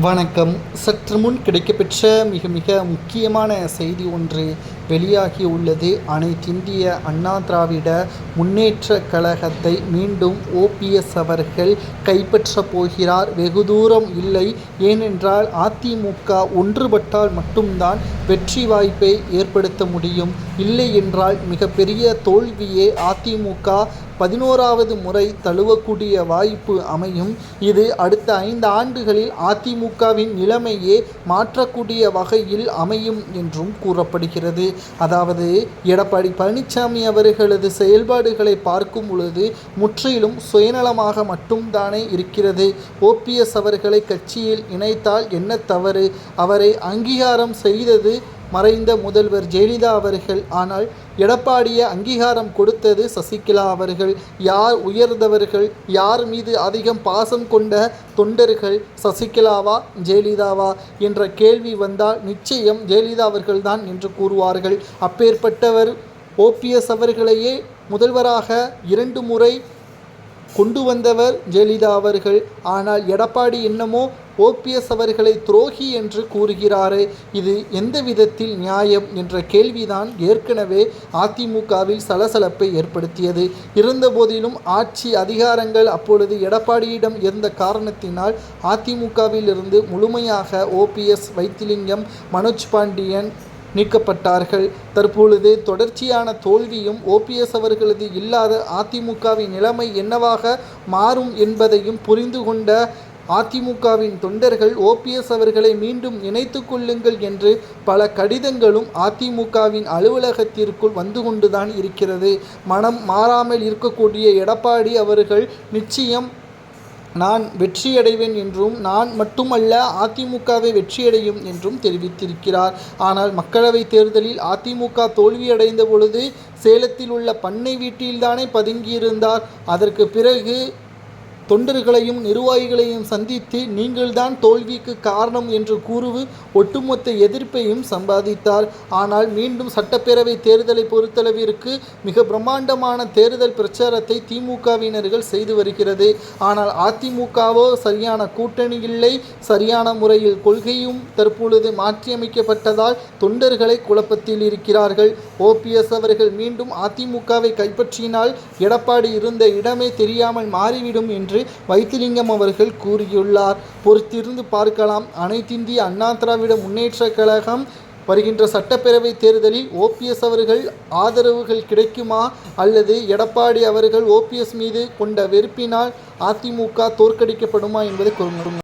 வணக்கம். சற்று முன் கிடைக்கப்பெற்ற மிக மிக முக்கியமான செய்தி ஒன்று வெளியாகி உள்ளது. அனைத்திந்திய அண்ணா திராவிட முன்னேற்ற கழகத்தை மீண்டும் ஓபிஎஸ் அவர்கள் கைப்பற்றப் போகிறார். வெகு தூரம் இல்லை. ஏனென்றால் அதிமுக ஒன்றுபட்டால் மட்டும்தான் வெற்றி வாய்ப்பை ஏற்படுத்த முடியும். இல்லை என்றால் மிகப்பெரிய தோல்வியே அதிமுக பதினோராவது முறை தழுவக்கூடிய வாய்ப்பு அமையும். இது அடுத்த ஐந்து ஆண்டுகளில் அதிமுகவின் நிலைமையே மாற்றக்கூடிய வகையில் அமையும் என்றும் கூறப்படுகிறது. அதாவது எடப்பாடி பழனிசாமி அவர்களது செயல்பாடுகளை பார்க்கும் பொழுது முற்றிலும் சுயநலமாக மட்டும்தானே இருக்கிறது. ஓபிஎஸ் அவர்களை கட்சியில் இணைத்தால் என்ன தவறு? அவரை அங்கீகாரம் செய்தது மறைந்த முதல்வர் ஜெயலலிதா அவர்கள். ஆனால் எடப்பாடியை அங்கீகாரம் கொடுத்தது சசிகலா அவர்கள். யார் உயர்ந்தவர்கள் யார் மீது அதிகம் பாசம் கொண்ட தொண்டர்கள் சசிகலாவா ஜெயலலிதாவா என்ற கேள்வி வந்தால் நிச்சயம் ஜெயலலிதா அவர்கள்தான் என்று கூறுவார்கள். அப்பேற்பட்டவர் ஓபிஎஸ் அவர்களையே முதல்வராக இரண்டு முறை கொண்டு வந்தவர் ஜெயலலிதா அவர்கள். ஆனால் எடப்பாடி என்னமோ ஓபிஎஸ் அவர்களை துரோகி என்று கூறுகிறாரே இது எந்த விதத்தில் நியாயம் என்ற கேள்விதான் ஏற்கனவே அதிமுகவில் சலசலப்பை ஏற்படுத்தியது. இருந்தபோதிலும் ஆட்சி அதிகாரங்கள் அப்பொழுது எடப்பாடியிடம் இருந்த காரணத்தினால் அதிமுகவில் இருந்து முழுமையாக ஓபிஎஸ் வைத்திலிங்கம் மனோஜ் பாண்டியன் நீக்கப்பட்டார்கள். தற்பொழுது தொடர்ச்சியான தோல்வியும் ஓபிஎஸ் அவர்களது இல்லாத அதிமுகவின் நிலைமை என்னவாக மாறும் என்பதையும் புரிந்து கொண்ட அதிமுகவின் தொண்டர்கள் ஓபிஎஸ் அவர்களை மீண்டும் இணைத்து கொள்ளுங்கள் என்று பல கடிதங்களும் அதிமுகவின் அலுவலகத்திற்குள் வந்து கொண்டுதான் இருக்கிறது. மனம் மாறாமல் இருக்கக்கூடிய எடப்பாடி அவர்கள் நிச்சயம் நான் வெற்றியடைவேன் என்றும் நான் மட்டுமல்ல அதிமுகவை வெற்றியடையும் என்றும் தெரிவித்திருக்கிறார். ஆனால் மக்களவைத் தேர்தலில் அதிமுக தோல்வியடைந்த பொழுது சேலத்தில் உள்ள பண்ணை வீட்டில்தானே பதுங்கியிருந்தார். அதற்கு பிறகு தொண்டர்களையும் நிர்வாகிகளையும் சந்தித்து நீங்கள்தான் தோல்விக்கு காரணம் என்று கூறுவு ஒட்டுமொத்த எதிர்ப்பையும் சம்பாதித்தார். ஆனால் மீண்டும் சட்டப்பேரவை தேர்தலை பொறுத்தளவிற்கு மிக பிரம்மாண்டமான தேர்தல் பிரச்சாரத்தை திமுகவினர்கள் செய்து வருகிறது. ஆனால் அதிமுகவோ சரியான கூட்டணி இல்லை. சரியான முறையில் கொள்கையும் தற்பொழுது மாற்றியமைக்கப்பட்டதால் தொண்டர்களை குழப்பத்தில் இருக்கிறார்கள். ஓபிஎஸ் அவர்கள் மீண்டும் அதிமுகவை கைப்பற்றினால் எடப்பாடி இருந்த இடமே தெரியாமல் மாறிவிடும் என்று என்று வைத்திலிங்கம் அவர்கள் கூறியுள்ளார். பொறுத்திருந்து பார்க்கலாம். அனைத்திந்திய அண்ணா திராவிட முன்னேற்ற கழகம் வருகின்ற சட்டப்பேரவை தேர்தலில் ஓபிஎஸ் அவர்கள் ஆதரவுகள் கிடைக்குமா? அல்லது எடப்பாடி அவர்கள் ஓபிஎஸ் மீது கொண்ட வெறுப்பினால் அதிமுக தோற்கடிக்கப்படுமா என்பதை கூறுகிறோம்